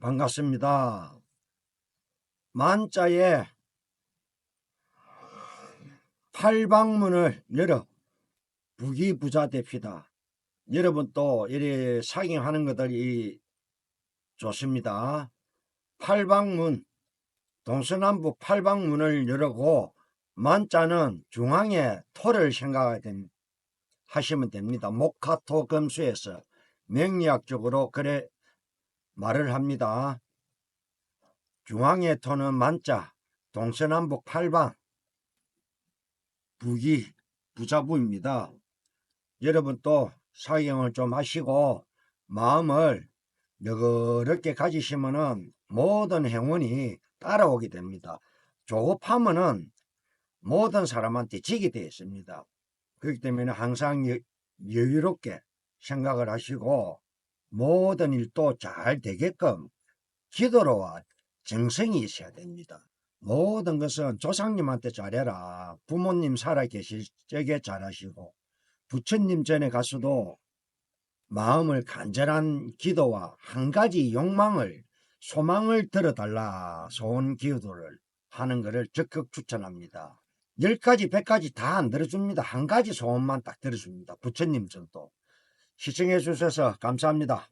반갑습니다. 만자에 팔방문을 열어 부귀부자 됩시다. 여러분 또 이래 상행하는 것들이 좋습니다. 팔방문 동서남북 팔방문을 열고 만자는 중앙에 토를 생각하게 됩니다. 하시면 됩니다. 목화토 금수에서 명리학적으로 그래 말을 합니다. 중앙의 토는 만자, 동서남북 팔방, 부기, 부자부입니다. 여러분 또 사경을 좀 하시고 마음을 너그럽게 가지시면은 모든 행운이 따라오게 됩니다. 조급하면은 모든 사람한테 지게 되어 있습니다. 그렇기 때문에 항상 여, 여유롭게 생각을 하시고 모든 일도 잘 되게끔 기도로와 정성이 있어야 됩니다. 모든 것은 조상님한테 잘해라. 부모님 살아계실 적에 잘하시고 부처님 전에 가서도 마음을 간절한 기도와 한 가지 욕망을 소망을 들어달라 소원 기도를 하는 것을 적극 추천합니다. 열 가지, 백 가지 다 안 들어줍니다. 한 가지 소원만 딱 들어줍니다. 부처님 전도. 시청해 주셔서 감사합니다.